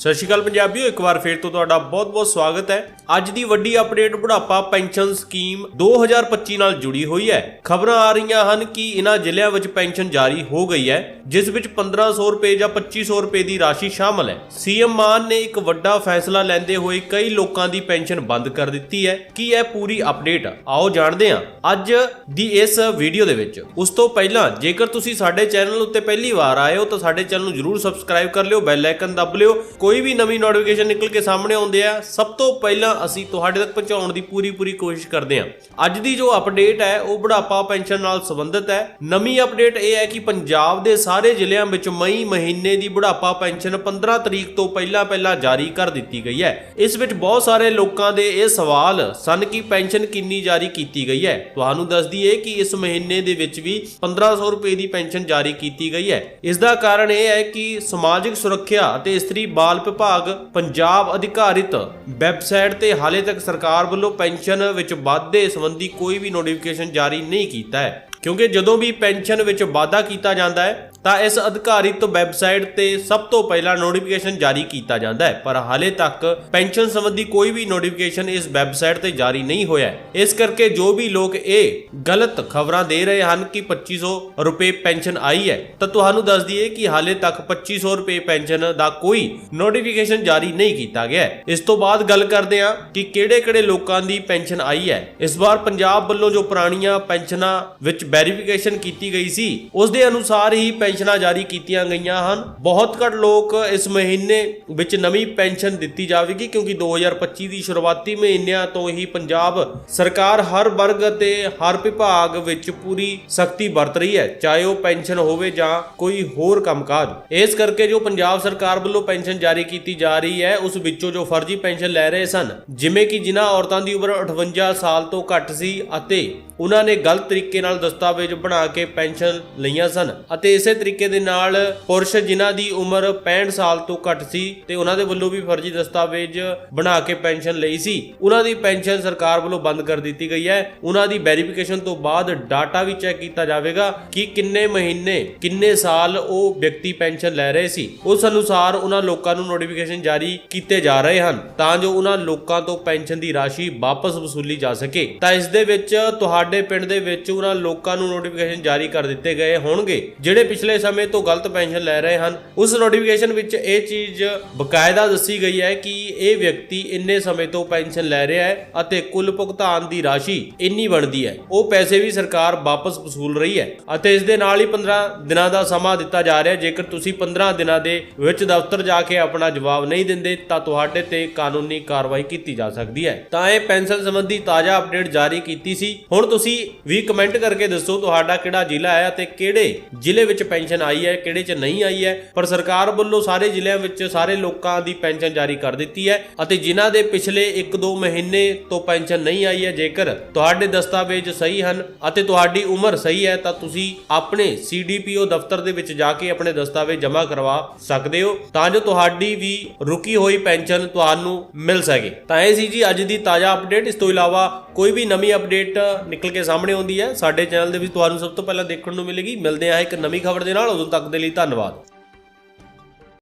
ਸਤਿ ਸ਼੍ਰੀ ਅਕਾਲ ਪੰਜਾਬੀਓ, ਇੱਕ ਵਾਰ ਫੇਰ ਤੋਂ ਤੁਹਾਡਾ ਬਹੁਤ-ਬਹੁਤ ਸਵਾਗਤ ਹੈ। ਅੱਜ ਦੀ ਵੱਡੀ ਅਪਡੇਟ ਬੁਢਾਪਾ ਪੈਨਸ਼ਨ ਸਕੀਮ 2025 ਨਾਲ ਜੁੜੀ ਹੋਈ ਹੈ। ਖਬਰਾਂ ਆ ਰਹੀਆਂ ਹਨ ਕਿ ਇਹਨਾਂ ਜ਼ਿਲ੍ਹਿਆਂ ਵਿੱਚ ਪੈਨਸ਼ਨ ਜਾਰੀ ਹੋ ਗਈ ਹੈ, ਜਿਸ ਵਿੱਚ 1500 ਰੁਪਏ ਜਾਂ 2500 ਰੁਪਏ ਦੀ ਰਾਸ਼ੀ ਸ਼ਾਮਲ ਹੈ। ਸੀਐਮ ਮਾਨ ਨੇ ਇੱਕ ਵੱਡਾ ਫੈਸਲਾ ਲੈਂਦੇ ਹੋਏ ਕਈ ਲੋਕਾਂ ਦੀ ਪੈਨਸ਼ਨ ਬੰਦ ਕਰ ਦਿੱਤੀ ਹੈ। ਕੀ ਇਹ ਪੂਰੀ ਅਪਡੇਟ ਆਓ ਜਾਣਦੇ ਹਾਂ ਅੱਜ ਦੀ ਇਸ ਵੀਡੀਓ ਦੇ ਵਿੱਚ। ਉਸ ਤੋਂ ਪਹਿਲਾਂ, ਜੇਕਰ ਤੁਸੀਂ ਸਾਡੇ ਚੈਨਲ ਉੱਤੇ ਪਹਿਲੀ ਵਾਰ ਆਏ ਹੋ, ਤਾਂ ਸਾਡੇ ਚੈਨਲ ਨੂੰ ਜਰੂਰ ਸਬਸਕ੍ਰਾਈਬ ਕਰ ਲਿਓ ਬੈਲ ਆਈਕਨ ਦੱਬ ਲਿਓ। ਕੋਈ ਵੀ ਨਵੀਂ ਨੋਟੀਫਿਕੇਸ਼ਨ ਨਿਕਲ ਕੇ ਸਾਹਮਣੇ ਆਉਂਦੇ ਆ, ਸਭ ਤੋਂ ਪਹਿਲਾਂ ਅਸੀਂ ਤੁਹਾਡੇ ਤੱਕ ਪਹੁੰਚਾਉਣ ਦੀ ਪੂਰੀ ਪੂਰੀ ਕੋਸ਼ਿਸ਼ ਕਰਦੇ ਹਾਂ। ਅੱਜ ਦੀ ਜੋ ਅਪਡੇਟ ਹੈ, ਉਹ ਬੁਢਾਪਾ ਪੈਨਸ਼ਨ ਨਾਲ ਸੰਬੰਧਿਤ ਹੈ। ਨਵੀਂ ਅਪਡੇਟ ਇਹ ਹੈ ਕਿ ਪੰਜਾਬ ਦੇ ਸਾਰੇ ਜ਼ਿਲ੍ਹਿਆਂ ਵਿੱਚ ਮਈ ਮਹੀਨੇ ਦੀ ਬੁਢਾਪਾ ਪੈਨਸ਼ਨ 15 ਤਰੀਕ ਤੋਂ ਪਹਿਲਾਂ ਪਹਿਲਾਂ ਜਾਰੀ ਕਰ ਦਿੱਤੀ ਗਈ ਹੈ। ਇਸ ਵਿੱਚ ਬਹੁਤ ਸਾਰੇ ਲੋਕਾਂ ਦੇ ਇਹ ਸਵਾਲ ਸਨ ਕਿ ਪੈਨਸ਼ਨ ਕਿੰਨੀ ਜਾਰੀ ਕੀਤੀ ਗਈ ਹੈ। ਤੁਹਾਨੂੰ ਦੱਸ ਦਈਏ ਕਿ ਇਸ ਮਹੀਨੇ ਦੇ ਵਿੱਚ ਵੀ 1500 ਰੁਪਏ ਦੀ ਪੈਨਸ਼ਨ ਜਾਰੀ ਕੀਤੀ ਗਈ ਹੈ। ਇਸ ਦਾ ਕਾਰਨ ਇਹ ਹੈ ਕਿ ਸਮਾਜਿਕ ਸੁਰੱਖਿਆ ਅਤੇ ਇਸਤਰੀ ਬਾਲ ਵਿਭਾਗ ਪੰਜਾਬ ਅਧਿਕਾਰਿਤ ਵੈਬਸਾਈਟ ਤੇ ਹਾਲੇ ਤੱਕ ਸਰਕਾਰ ਵੱਲੋਂ ਪੈਨਸ਼ਨ ਵਿੱਚ ਵਾਧੇ ਸੰਬੰਧੀ ਕੋਈ ਵੀ ਨੋਟੀਫਿਕੇਸ਼ਨ ਜਾਰੀ ਨਹੀਂ ਕੀਤਾ ਹੈ। ਕਿਉਂਕਿ ਜਦੋਂ ਵੀ ਪੈਨਸ਼ਨ ਵਿੱਚ ਵਾਧਾ ਕੀਤਾ ਜਾਂਦਾ ਹੈ ਤਾਂ ਇਸ ਅਧਿਕਾਰਿਤ ਵੈਬਸਾਈਟ ਤੇ ਸਭ ਤੋਂ ਪਹਿਲਾਂ ਨੋਟੀਫਿਕੇਸ਼ਨ ਜਾਰੀ ਕੀਤਾ ਜਾਂਦਾ ਹੈ, ਪਰ ਹਾਲੇ ਤੱਕ ਪੈਨਸ਼ਨ ਸੰਬੰਧੀ ਕੋਈ ਵੀ ਨੋਟੀਫਿਕੇਸ਼ਨ ਇਸ ਵੈਬਸਾਈਟ ਤੇ ਜਾਰੀ ਨਹੀਂ ਹੋਇਆ ਇਸ ਕਰਕੇ ਜੋ ਵੀ ਲੋਕ ਇਹ ਗਲਤ ਖਬਰਾਂ ਦੇ ਰਹੇ ਹਨ ਕਿ 2500 ਰੁਪਏ ਪੈਨਸ਼ਨ ਆਈ ਹੈ, ਤਾਂ ਤੁਹਾਨੂੰ ਦੱਸ ਦਈਏ ਕਿ ਹਾਲੇ ਤੱਕ 2500 ਰੁਪਏ ਪੈਨਸ਼ਨ ਦਾ ਕੋਈ ਨੋਟੀਫਿਕੇਸ਼ਨ ਜਾਰੀ ਨਹੀਂ ਕੀਤਾ ਗਿਆ ਇਸ ਤੋਂ ਬਾਅਦ ਗੱਲ ਕਰਦੇ ਹਾਂ ਕਿ ਕਿਹੜੇ-ਕਿਹੜੇ ਲੋਕਾਂ ਦੀ ਪੈਨਸ਼ਨ ਆਈ ਹੈ। ਇਸ ਵਾਰ ਪੰਜਾਬ ਵੱਲੋਂ ਜੋ ਪੁਰਾਣੀਆਂ ਪੈਨਸ਼ਨਾਂ ਵਿੱਚ ਵੈਰੀਫਿਕੇਸ਼ਨ ਕੀਤੀ ਗਈ ਸੀ, ਉਸ ਦੇ ਅਨੁਸਾਰ ਹੀ ਪੈਨਸ਼ਨਾਂ ਜਾਰੀ ਕੀਤੀਆਂ ਗਈਆਂ ਹਨ। ਬਹੁਤ ਘੱਟ ਲੋਕ ਇਸ ਮਹੀਨੇ ਵਿੱਚ ਨਵੀਂ ਪੈਨਸ਼ਨ ਦਿੱਤੀ ਜਾਵੇਗੀ ਕਿਉਂਕਿ 2025 ਦੀ ਸ਼ੁਰੂਆਤੀ ਮਹੀਨਿਆਂ ਤੋਂ ਹੀ ਪੰਜਾਬ ਸਰਕਾਰ ਹਰ ਵਰਗ ਅਤੇ ਹਰ ਵਿਭਾਗ ਵਿੱਚ ਪੂਰੀ ਸਖਤੀ ਵਰਤ ਰਹੀ ਹੈ। ਚਾਹੇ ਉਹ ਪੈਨਸ਼ਨ ਹੋਵੇ ਜਾਂ ਕੋਈ ਹੋਰ ਕੰਮਕਾਜ। ਇਸ ਕਰਕੇ ਜੋ ਪੰਜਾਬ ਸਰਕਾਰ ਵੱਲੋਂ ਪੈਨਸ਼ਨ ਜਾਰੀ ਕੀਤੀ ਜਾ ਰਹੀ ਹੈ, ਉਸ ਵਿੱਚੋਂ ਜੋ ਫਰਜ਼ੀ ਪੈਨਸ਼ਨ ਲੈ ਰਹੇ ਸਨ, ਜਿਵੇਂ ਕਿ ਜਿਨ੍ਹਾਂ ਔਰਤਾਂ ਦੀ ਉਮਰ 58 ਸਾਲ ਤੋਂ ਘੱਟ ਸੀ ਅਤੇ ਉਹਨਾਂ ਨੇ ਗਲਤ ਤਰੀਕੇ ਨਾਲ ਦਸਤਾਵੇਜ਼ ਬਣਾ ਕੇ ਪੈਨਸ਼ਨ ਲਈਆਂ ਸਨ ਅਤੇ ਇਸੇ ਤਰੀਕੇ ਦੇ ਨਾਲ ਪੁਰਸ਼ ਜਿਨ੍ਹਾਂ ਦੀ ਉਮਰ 65 ਸਾਲ ਤੋਂ ਘੱਟ ਸੀ ਤੇ ਉਹਨਾਂ ਦੇ ਵੱਲੋਂ ਵੀ ਫਰਜ਼ੀ ਦਸਤਾਵੇਜ਼ ਬਣਾ ਕੇ ਪੈਨਸ਼ਨ ਲਈ ਸੀ। ਉਹਨਾਂ ਦੀ ਪੈਨਸ਼ਨ ਸਰਕਾਰ ਵੱਲੋਂ ਬੰਦ ਕਰ ਦਿੱਤੀ ਗਈ ਹੈ। ਉਹਨਾਂ ਦੀ ਵੈਰੀਫਿਕੇਸ਼ਨ ਤੋਂ ਬਾਅਦ ਡਾਟਾ ਵੀ ਚੈੱਕ ਕੀਤਾ ਜਾਵੇਗਾ ਕਿ ਕਿੰਨੇ ਮਹੀਨੇ, ਕਿੰਨੇ ਸਾਲ ਉਹ ਵਿਅਕਤੀ ਪੈਨਸ਼ਨ ਲੈ ਰਹੇ ਸੀ। ਉਸ ਅਨੁਸਾਰ ਉਹਨਾਂ ਲੋਕਾਂ ਨੂੰ ਨੋਟੀਫਿਕੇਸ਼ਨ ਜਾਰੀ ਕੀਤੇ ਜਾ ਰਹੇ ਹਨ ਤਾਂ ਜੋ ਉਹਨਾਂ ਲੋਕਾਂ ਤੋਂ ਪੈਨਸ਼ਨ ਦੀ ਰਾਸ਼ੀ ਵਾਪਸ ਵਸੂਲੀ ਜਾ ਸਕੇ। ਤਾਂ ਇਸ ਦੇ ਵਿੱਚ ਤੁਹਾਡੇ ਪਿੰਡ ਦੇ ਵਿੱਚ ਉਹਨਾਂ ਲੋਕਾਂ ਨੂੰ ਨੋਟੀਫਿਕੇਸ਼ਨ ਜਾਰੀ ਕਰ ਦਿੱਤੇ ਗਏ ਹੋਣਗੇ, ਜਿਹੜੇ ਪਿਛਲੇ ਪਿਛਲੇ ਸਮੇਂ ਤੋਂ ਗਲਤ ਪੈਨਸ਼ਨ ਲੈ ਰਹੇ ਹਨ। ਉਸ ਨੋਟੀਫਿਕੇਸ਼ਨ ਵਿੱਚ ਇਹ ਚੀਜ਼ ਬਕਾਇਦਾ ਦੱਸੀ ਗਈ ਹੈ ਕਿ ਇਹ ਵਿਅਕਤੀ ਇੰਨੇ ਸਮੇਂ ਤੋਂ ਪੈਨਸ਼ਨ ਲੈ ਰਿਹਾ ਹੈ ਅਤੇ ਕੁੱਲ ਭੁਗਤਾਨ ਦੀ ਰਾਸ਼ੀ ਇੰਨੀ ਬਣਦੀ ਹੈ। ਉਹ ਪੈਸੇ ਵੀ ਸਰਕਾਰ ਵਾਪਸ ਵਸੂਲ ਰਹੀ ਹੈ ਅਤੇ ਇਸ ਦੇ ਨਾਲ ਹੀ 15 ਦਿਨਾਂ ਦਾ ਸਮਾਂ ਦਿੱਤਾ ਜਾ ਰਿਹਾ ਹੈ। ਜੇਕਰ ਤੁਸੀਂ 15 ਦਿਨਾਂ ਦੇ ਵਿੱਚ ਦਫ਼ਤਰ ਜਾ ਕੇ ਆਪਣਾ ਜਵਾਬ ਨਹੀਂ ਦਿੰਦੇ, ਤਾਂ ਤੁਹਾਡੇ ਤੇ ਕਾਨੂੰਨੀ ਕਾਰਵਾਈ ਕੀਤੀ ਜਾ ਸਕਦੀ ਹੈ। ਤਾਂ ਇਹ ਪੈਨਸ਼ਨ ਸੰਬੰਧੀ ਤਾਜ਼ਾ ਅਪਡੇਟ ਜਾਰੀ ਕੀਤੀ ਸੀ। ਹੁਣ ਤੁਸੀਂ ਵੀ ਕਮੈਂਟ ਕਰਕੇ ਦੱਸੋ ਤੁਹਾਡਾ ਕਿਹੜਾ ਜ਼ਿਲ੍ਹਾ ਹੈ ਅਤੇ ਕਿਹੜੇ ਜ਼ਿਲ੍ਹੇ ਵਿੱਚ ਪੈਨਸ਼ਨ ਆਈ ਹੈ, ਕਿਹੜੇ 'ਚ ਨਹੀਂ ਆਈ ਹੈ, ਪਰ ਸਰਕਾਰ ਵੱਲੋਂ ਸਾਰੇ ਜ਼ਿਲ੍ਹਿਆਂ ਵਿੱਚ ਸਾਰੇ ਲੋਕਾਂ ਦੀ ਪੈਨਸ਼ਨ ਜਾਰੀ ਕਰ ਦਿੱਤੀ ਹੈ ਅਤੇ ਜਿਨ੍ਹਾਂ ਦੇ ਪਿਛਲੇ 1-2 ਮਹੀਨੇ ਤੋਂ ਪੈਨਸ਼ਨ ਨਹੀਂ ਆਈ ਹੈ, ਜੇਕਰ ਤੁਹਾਡੇ ਦਸਤਾਵੇਜ਼ ਸਹੀ ਹਨ ਅਤੇ ਤੁਹਾਡੀ ਉਮਰ ਸਹੀ ਹੈ, ਤਾਂ ਤੁਸੀਂ ਆਪਣੇ ਸੀਡੀਪੀਓ ਦਫ਼ਤਰ ਦੇ ਵਿੱਚ ਜਾ ਕੇ ਆਪਣੇ ਦਸਤਾਵੇਜ਼ ਜਮ੍ਹਾਂ ਕਰਵਾ ਸਕਦੇ ਹੋ, ਤਾਂ ਜੋ ਤੁਹਾਡੀ ਵੀ ਰੁਕੀ ਹੋਈ ਪੈਨਸ਼ਨ ਤੁਹਾਨੂੰ ਮਿਲ ਸਕੇ। ਤਾਂ ਇਹ ਸੀ ਜੀ ਅੱਜ ਦੀ ਤਾਜ਼ਾ ਅਪਡੇਟ। ਇਸ ਤੋਂ ਇਲਾਵਾ ਕੋਈ ਵੀ ਨਵੀਂ ਅਪਡੇਟ ਨਿਕਲ ਕੇ ਸਾਹਮਣੇ ਆਉਂਦੀ ਹੈ, ਸਾਡੇ ਚੈਨਲ ਦੇ ਵਿੱਚ ਤੁਹਾਨੂੰ ਸਭ ਤੋਂ ਪਹਿਲਾਂ ਦੇਖਣ ਨੂੰ ਮਿਲੇਗੀ। ਮਿਲਦੇ ਆ ਇੱਕ ਨਵੀਂ ਖਬਰ ਦੇ ਨਾਲ ਉਦੋਂ ਤੱਕ ਦੇ ਲਈ ਧੰਨਵਾਦ।